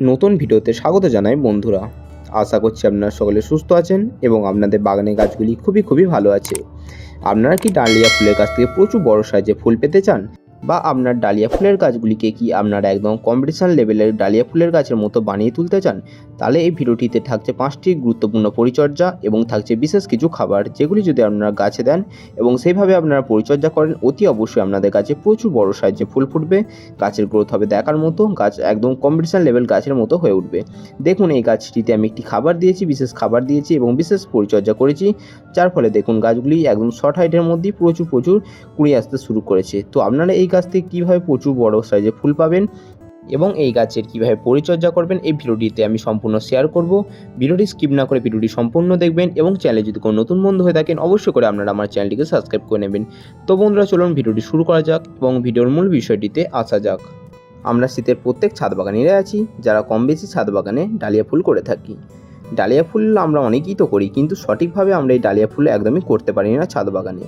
নতুন ভিডিওতে স্বাগত জানাই বন্ধুরা। আশা করছি আপনারা সকলে সুস্থ আছেন এবং আপনাদের বাগানের গাছগুলি খুবই খুবই ভালো আছে। আপনারা কি ডালিয়া ফুলের গাছ থেকে প্রচুর বড় সাইজে ফুল পেতে চান? বা আপনার ডালিয়া ফুলের গাছগুলিকে কি আপনারা একদম কম্পিটিশন লেভেলের ডালিয়া ফুলের গাছের মতো বানিয়ে তুলতে চান? তাহলে এই ভিডিওটিতে থাকছে পাঁচটি গুরুত্বপূর্ণ পরিচর্যা এবং থাকছে বিশেষ কিছু খাবার যেগুলি যদি আপনারা গাছে দেন এবং সেইভাবে আপনারা পরিচর্যা করেন, অতি অবশ্যই আপনাদের গাছে প্রচুর বড় সাইজে ফুল ফুটবে, গাছের গ্রোথ হবে দেখার মতো, গাছ একদম কম্পিটিশন লেভেল গাছের মতো হয়ে উঠবে। দেখুন, এই গাছটিতে আমি একটি খাবার দিয়েছি, বিশেষ খাবার দিয়েছি এবং বিশেষ পরিচর্যা করেছি, যার ফলে দেখুন গাছগুলি একদম শর্ট হাইটের মধ্যেই প্রচুর প্রচুর কুড়ি আসতে শুরু করেছে। তো আপনারা এই গাছ থেকে কীভাবে প্রচুর বড় সাইজে ফুল পাবেন এবং এই গাছের কীভাবে পরিচর্যা করবেন এই ভিডিওটিতে আমি সম্পূর্ণ শেয়ার করব। ভিডিওটি স্কিপ না করে ভিডিওটি সম্পূর্ণ দেখবেন এবং চ্যানেলে যদি কোনো নতুন বন্ধু হয়ে থাকেন, অবশ্যই করে আপনারা আমার চ্যানেলটিকে সাবস্ক্রাইব করে নেবেন। তো বন্ধুরা, চলুন ভিডিওটি শুরু করা যাক এবং ভিডিওর মূল বিষয়টিতে আসা যাক। আমরা শীতের প্রত্যেক ছাদ বাগানিরা আছি, যারা কম বেশি ছাদ বাগানে ডালিয়া ফুল করে থাকি। ডালিয়া ফুল আমরা অনেকেই তো করি, কিন্তু সঠিকভাবে আমরা এই ডালিয়া ফুল একদমই করতে পারি না ছাদ বাগানে।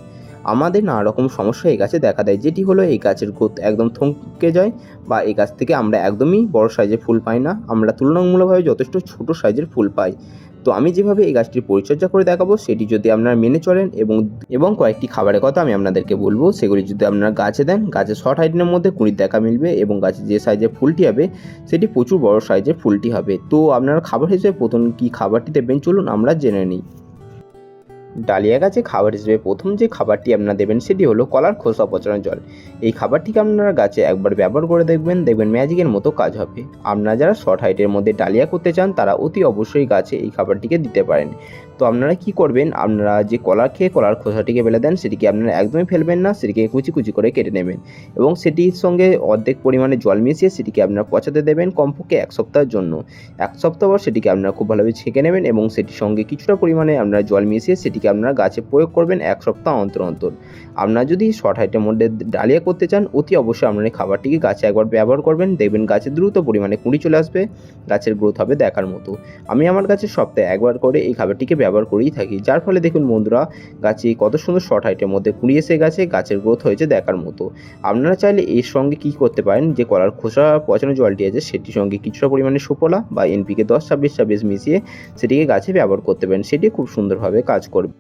আমাদের নানা রকম সমস্যা এই গাছে দেখা দেয়, যেটি হলো এই গাছের গ্রোথ একদম থমকে যায় বা এই গাছ থেকে আমরা একদমই বড় সাইজের ফুল পাই না, আমরা তুলনামূলকভাবে যথেষ্ট ছোট সাইজের ফুল পাই। তো আমি যেভাবে এই গাছটির পরিচর্যা করে দেখাবো, সেটি যদি আপনারা মেনে চলেন এবং এবং কয়েকটি খাবারের কথা আমি আপনাদেরকে বলব, সেগুলি যদি আপনারা গাছে দেন গাছে শর্ট হাইটের মধ্যে কুড়ির দেখা মিলবে এবং গাছে যে সাইজের ফুলটি হবে, সেটি প্রচুর বড় সাইজের ফুলটি হবে। তো আপনারা খাবার হিসেবে প্রথম কী খাবারটি দেবেন, চলুন আমরা জেনে নিই। ডালিয়া গাছে খাবার হিসেবে প্রথম যে খাবারটি আপনারা দেবেন সেটি হলো কলার খোসা পচানো জল। এই খাবারটিকে আপনারা গাছে একবার ব্যবহার করে দেখবেন দেখবেন ম্যাজিকের মতো কাজ হবে। আপনারা যারা শর্ট হাইটের মধ্যে ডালিয়া করতে চান, তারা অতি অবশ্যই গাছে এই খাবারটিকে দিতে পারেন। তো আপনারা কি করবেন? আপনারা যে কলার খেয়ে কলার খোসাটিকে ফেলে দেন, সেটিকে আপনারা একদমই ফেলবেন না, সেটিকে কুচি কুচি করে কেটে নেবেন। এবং সেটির সঙ্গে অর্ধেক পরিমাণে জল মিশিয়ে সেটিকে আপনারা পচাতে দেবেন কমপক্ষে এক সপ্তাহের জন্য। এক সপ্তাহ পর সেটিকে আপনারা খুব ভালোভাবে ছেঁকে নেবেন এবং সেটির সঙ্গে কিছুটা পরিমাণে আপনারা জল মিশিয়ে সেটিকে আপনারা গাছে প্রয়োগ করবেন এক সপ্তাহ অন্তর অন্তর। আপনারা যদি শর্ট হাইটের মধ্যে ডালিয়া করতে চান, অতি অবশ্যই আপনারা খাবারটিকে গাছে একবার ব্যবহার করবেন। দেখবেন গাছে দ্রুত পরিমাণে কুঁড়ি চলে আসবে, গাছের গ্রোথ হবে দেখার মতো। আমি আমার গাছে সপ্তাহে একবার করে এই খাবারটিকে ব্যবহার করেই থাকি। যার ফলে দেখুন বন্ধুরা, গাছে কত সুন্দর শর্ট হাইটের মধ্যে কুড়ি এসে গেছে, গাছের গ্রোথ হয়েছে দেখার মতো। আপনারা চাইলে এর সঙ্গে কি করতে পারেন, যে কলার খোসা পচানো জলটি আছে, সেটির সঙ্গে কিছুটা পরিমাণে সুফলা বা এনপিকে দশ, ছাব্বিশ ছাব্বিশ মিশিয়ে সেটিকে গাছে ব্যবহার করতে পারেন। সেটি খুব সুন্দরভাবে কাজ করবে।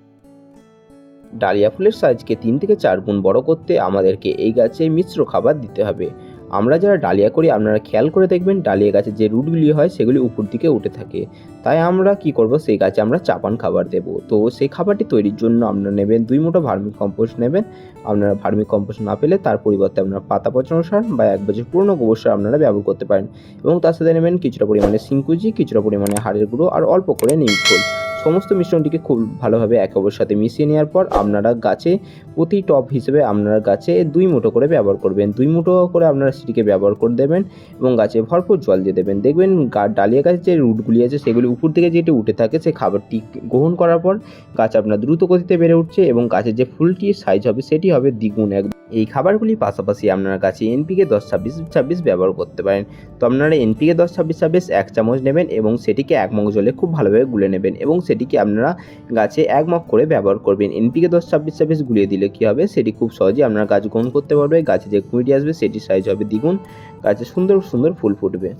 ডালিয়া ফুলের সাইজকে তিন থেকে চার গুণ বড় করতে আমাদেরকে এই গাছে মিশ্র খাবার দিতে হবে। আমরা যারা ডালিয়া করি, আপনারা খেয়াল করে দেখবেন ডালিয়া গাছে যে রুটগুলি হয়, সেগুলি উপর দিকে উঠে থাকে। তাই আমরা কি করব? সেই গাছে আমরা চাপান খাবার দেব। তো সেই খাবারটি তৈরির জন্য আপনারা নেবেন দুই মুঠো ভার্মি কম্পোস্ট নেবেন। আপনারা ভার্মি কম্পোস্ট না পেলে তার পরিবর্তে আপনারা পাতা পচানো সার বা এক বছর পুরনো গোবর সার আপনারা ব্যবহার করতে পারেন। এবং তার সাথে নেবেন কিছুটা পরিমাণে সিংকুচি কিছুটা পরিমাণে হাড়ের গুঁড়ো, আর অল্প করে নিম খোল। সমস্ত মিশ্রণটিকে খুব ভালোভাবে একে অপরের সাথে মিশিয়ে নেওয়ার পর আপনারা গাছে প্রতি টপ হিসেবে আপনারা গাছে দুই মুঠো করে ব্যবহার করবেন। দুই মুঠো করে আপনারা সেটিকে ব্যবহার করে দেবেন এবং গাছে ভরপুর জল দিয়ে দেবেন। দেখবেন গা ডালিয়া গাছের যে রুটগুলি আছে সেগুলি উপর থেকে যেটি উঠে থাকে সেই খাবারটি গ্রহণ করার পর গাছ আপনার দ্রুত গতিতে বেড়ে উঠছে এবং গাছের যে ফুলটির সাইজ হবে সেটি হবে দ্বিগুণ এক। এই খাবারগুলি পাশাপাশি আপনারা গাছে এনপিকে দশ, ছাব্বিশ ছাব্বিশ ব্যবহার করতে পারেন। তো আপনারা এনপিকে দশ, ছাব্বিশ ছাব্বিশ এক চামচ নেবেন এবং সেটিকে এক মগ জলে খুব ভালোভাবে গুলে নেবেন এবং সেটিকে আপনারা গাছে এক করে ব্যবহার করবেন। এনপিকে দশ, ছাব্বিশ ছাব্বিশ গুলিয়ে দিলে কী হবে? সেটি খুব সহজে আপনারা গাছ গ্রহণ করতে পারবে। গাছে যে কুঁড়িটি আসবে সেটি সাইজ হবে দ্বিগুণ। গাছে সুন্দর সুন্দর ফুল ফুটবে।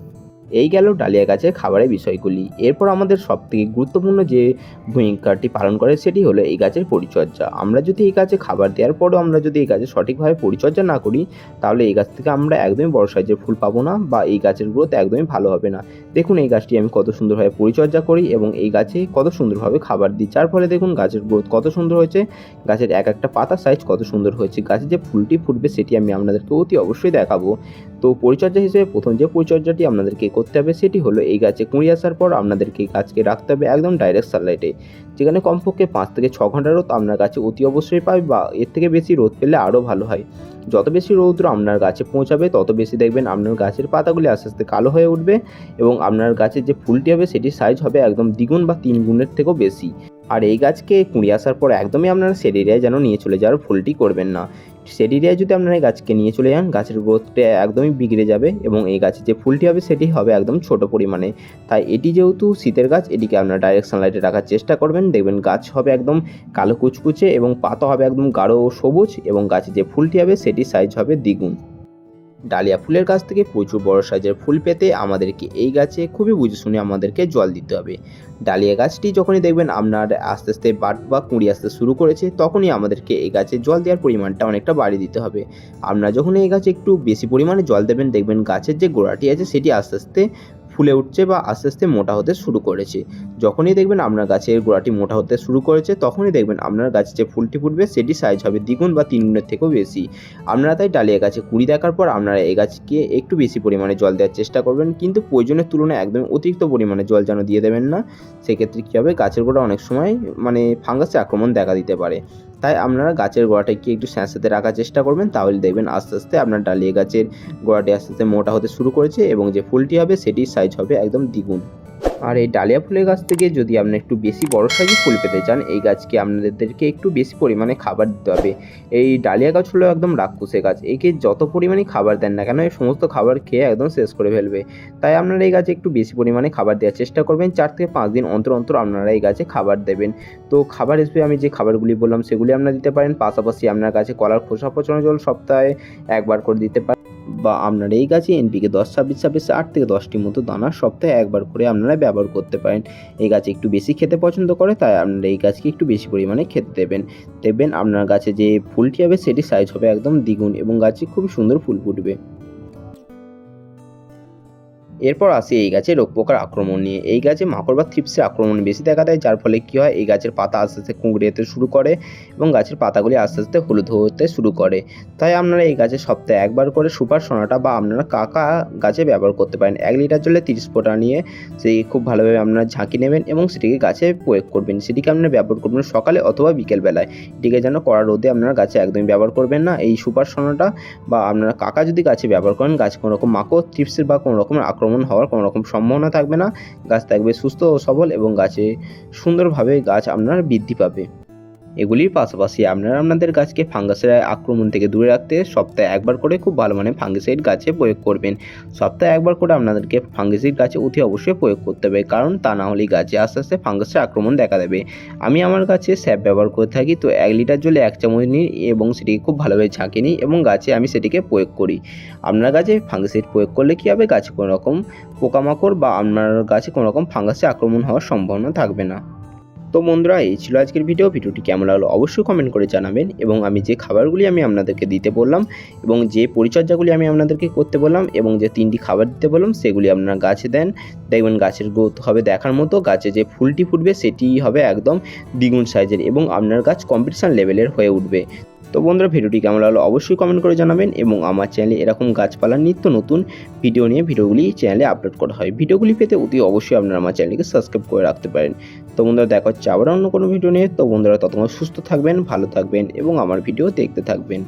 এই গেল ডালিয়া গাছের খাবারের বিষয়গুলি। এরপর আমাদের সবথেকে গুরুত্বপূর্ণ যে ভূমিকাটি পালন করে সেটি হলো এই গাছের পরিচর্যা। আমরা যদি এই গাছে খাবার দেওয়ার পরও আমরা যদি এই গাছের সঠিকভাবে পরিচর্যা না করি, তাহলে এই গাছ থেকে আমরা একদমই বড় সাইজের ফুল পাবো না বা এই গাছের গ্রোথ একদমই ভালো হবে না। দেখুন এই গাছটি আমি কত সুন্দরভাবে পরিচর্যা করি এবং এই গাছে কত সুন্দরভাবে খাবার দিই। যার ফলে দেখুন গাছের গ্রোথ কত সুন্দর হয়েছে, গাছের এক একটা পাতার সাইজ কত সুন্দর হয়েছে, গাছে যে ফুলটি ফুটবে সেটি আমি আপনাদেরকে অতি অবশ্যই দেখাবো। তো পরিচর্যা হিসেবে প্রথম যে পরিচর্যাটি আপনাদেরকে করতে হবে সেটি হলো এই গাছে কুঁড়ি আসার পর আপনাদেরকে গাছকে রাখতে হবে একদম ডাইরেক্ট সানলাইটে যেখানে কমপক্ষে পাঁচ থেকে ছ ঘণ্টা রোদ আপনার গাছে অতি অবশ্যই পাবে বা এর থেকে বেশি রোদ পেলে আরও ভালো হয়। যত বেশি রৌদ্র আপনার গাছে পৌঁছাবে, তত বেশি দেখবেন আপনার গাছের পাতাগুলি আস্তে আস্তে কালো হয়ে উঠবে এবং আপনার গাছের যে ফুলটি হবে সেটির সাইজ হবে একদম দ্বিগুণ বা তিন গুণের থেকেও বেশি। আর এই গাছকে কুঁড়ি আসার পর একদমই আপনারা সেড এরিয়ায় যেন নিয়ে চলে যাওয়ার ফুলটি করবেন না। সেড এরিয়ায় যদি আপনারা এই গাছকে নিয়ে চলে যান, গাছের গ্রোথটা একদমই বিগড়ে যাবে এবং এই গাছের যে ফুলটি হবে সেটি হবে একদম ছোট পরিমাণে। তাই এটি যেহেতু শীতের গাছ, এটিকে আপনারা ডাইরেক্ট সানলাইটে রাখার চেষ্টা করবেন। দেখবেন গাছ হবে একদম কালো কুচকুচে এবং পাতা হবে একদম গাঢ় সবুজ এবং গাছের যে ফুলটি হবে সেটির সাইজ হবে দ্বিগুণ। ডালিয়া ফুলের গাছ থেকে প্রচুর বড় সাইজের ফুল পেতে আমাদেরকে এই গাছে খুবই বুঝে শুনে আমাদেরকে জল দিতে হবে। ডালিয়া গাছটি যখনই দেখবেন আপনার আস্তে আস্তে বাট বা কুঁড়ি আসতে শুরু করেছে, তখনই আমাদেরকে এই গাছে জল দেওয়ার পরিমাণটা অনেকটা বাড়িয়ে দিতে হবে। আপনারা যখন এই গাছে একটু বেশি পরিমাণে জল দেবেন, দেখবেন গাছের যে গোড়াটি আছে সেটি আস্তে আস্তে ফুলে উঠছে বা আস্তে আস্তে মোটা হতে শুরু করেছে। যখনই দেখবেন আপনার গাছের গোড়াটি মোটা হতে শুরু করেছে, তখনই দেখবেন আপনার গাছে যে ফুলটি ফুটবে সেটি সাইজ হবে দ্বিগুণ বা তিন গুণের থেকেও বেশি। আপনারা তাই ডালিয়া গাছে কুড়ি দেখার পর আপনারা এই গাছকে একটু বেশি পরিমাণে জল দেওয়ার চেষ্টা করবেন। কিন্তু প্রয়োজনের তুলনায় একদম অতিরিক্ত পরিমাণে জল যেন দিয়ে দেবেন না। সেক্ষেত্রে কী হবে? গাছের গোড়া অনেক সময় মানে ফাঙ্গাসে আক্রমণ দেখা দিতে পারে। তাই আপনারা গাছের গোড়াটাকে একটু স্যাঁচাতে রাখার চেষ্টা করবেন, তাহলে দেখবেন আস্তে আস্তে আপনার ডালিয়া গাছের গোড়াটি আস্তে আস্তে মোটা হতে শুরু করেছে এবং যে ফুলটি হবে সেটির সাইজ হবে একদম দ্বিগুণ। আর এই ডালিয়া ফুলের গাছ থেকে যদি আপনি একটু বেশি বড় সাইজে ফুল পেতে চান, এই গাছকে আপনাদেরকে একটু বেশি পরিমাণে খাবার দিতে হবে। এই ডালিয়া গাছ হলো একদম রাক্ষসে গাছ। একে যত পরিমাণে খাবার দেন না কেন, এই সমস্ত খাবার খেয়ে একদম শেষ করে ফেলবে। তাই আপনারা এই গাছে একটু বেশি পরিমাণে খাবার দেওয়ার চেষ্টা করবেন। চার থেকে পাঁচ দিন অন্তর অন্তর আপনারা এই গাছে খাবার দেবেন। তো খাবার হিসেবে আমি যে খাবারগুলি বললাম, সেগুলি আপনারা দিতে পারেন। পাশাপাশি আপনার কাছে কলার খোসা পচানো জল সপ্তাহে একবার করে দিতে পারেন। বা আপনারা এই গাছে এনপিকে দশ, ছাব্বিশ ছাব্বিশ আট থেকে দশটি মতো দানা সপ্তাহে একবার করে আপনারা ব্যবহার করতে পারেন। এই গাছ একটু বেশি খেতে পছন্দ করে, তাই আপনারা এই গাছকে একটু বেশি পরিমাণে খেতে দেবেন। দেখবেন আপনার গাছে যে ফুলটি হবে সেটি সাইজ হবে একদম দ্বিগুণ এবং গাছে খুব সুন্দর ফুল ফুটবে। এরপর আসি এই গাছে রোগ পোকার আক্রমণ নিয়ে। এই গাছে মাকড় বা থ্রিপসের আক্রমণ বেশি দেখা দেয়, যার ফলে কী হয়, এই গাছের পাতা আস্তে আস্তে কুঁকড়ে যেতে শুরু করে এবং গাছের পাতাগুলি আস্তে আস্তে হলুদ হতে শুরু করে। তাই আপনারা এই গাছে সপ্তাহে একবার করে সুপার সোনাটা বা আপনারা কাকা গাছে ব্যবহার করতে পারেন। এক লিটার জলে তিরিশ ফোঁটা নিয়ে সেই খুব ভালোভাবে আপনারা ঝাঁকি নেবেন এবং সেটিকে গাছে প্রয়োগ করবেন। সেটিকে আপনারা ব্যবহার করবেন সকালে অথবা বিকেলবেলায়। এটিকে যেন কড়া রোদে আপনারা গাছে একদমই ব্যবহার করবেন না। এই সুপার সোনাটা বা আপনারা কাকা যদি গাছে ব্যবহার করেন, গাছে কোনো রকম মাকড়, থ্রিপসের বা কোনো রকম আক্রমণ হওয়ার কোনো রকম সম্ভাবনা থাকবে না। গাছ থাকবে সুস্থ ও সবল এবং গাছে সুন্দরভাবে গাছ আপনার বৃদ্ধি পাবে। এগুলির পাশাপাশি আপনারা আপনাদের গাছকে ফাঙ্গাসের আক্রমণ থেকে দূরে রাখতে সপ্তাহে একবার করে খুব ভালো মানে ফাঙ্গিসাইড গাছে প্রয়োগ করবেন। সপ্তাহে একবার করে আপনাদেরকে ফাঙ্গিসাইড গাছে অতি অবশ্যই প্রয়োগ করতে হবে, কারণ তা না হলে গাছে আস্তে আস্তে ফাঙ্গাসের আক্রমণ দেখা দেবে। আমি আমার গাছে স্যাপ ব্যবহার করে থাকি, তো এক লিটার জলে এক চামচ নিই এবং সেটিকে খুব ভালোভাবে ঝাঁকি নিই এবং গাছে আমি সেটিকে প্রয়োগ করি। আপনার গাছে ফাঙ্গিসাইড প্রয়োগ করলে কী হবে? গাছে কোনো রকম পোকামাকড় বা আপনার গাছে কোনো রকম ফাঙ্গাসে আক্রমণ হওয়ার সম্ভাবনা থাকবে না। তো বন্ধুরা, এই ছিল আজকের ভিডিও ভিডিওটি কেমন লাগল অবশ্যই কমেন্ট করে জানাবেন এবং আমি যে খাবারগুলি আমি আপনাদেরকে দিতে বললাম এবং যে পরিচর্যাগুলি আমি আপনাদেরকে করতে বললাম এবং যে তিনটি খাবার দিতে বললাম, সেগুলি আপনারা গাছে দেন। দেখবেন গাছের গ্রোথ হবে দেখার মতো। গাছে যে ফুলটি ফুটবে সেটি হবে একদম দ্বিগুণ সাইজের এবং আপনার গাছ কম্পিটিশান লেভেলের হয়ে উঠবে। তো বন্ধুরা, ভিডিওটি কেমন লাগল অবশ্যই কমেন্ট করে জানাবেন এবং আমার চ্যানেলে এরকম গাছপালার নিত্য নতুন ভিডিও নিয়ে ভিডিওগুলি চ্যানেলে আপলোড করা হয়। ভিডিওগুলি পেতে অতি অবশ্যই আপনারা আমার চ্যানেলকে সাবস্ক্রাইব করে রাখতে পারেন। তো বন্ধুরা, দেখা হচ্ছে আবার অন্য কোনো ভিডিও নিয়ে। তো বন্ধুরা, ততক্ষণ সুস্থ থাকবেন, ভালো থাকবেন এবং আমার ভিডিও দেখতে থাকবেন।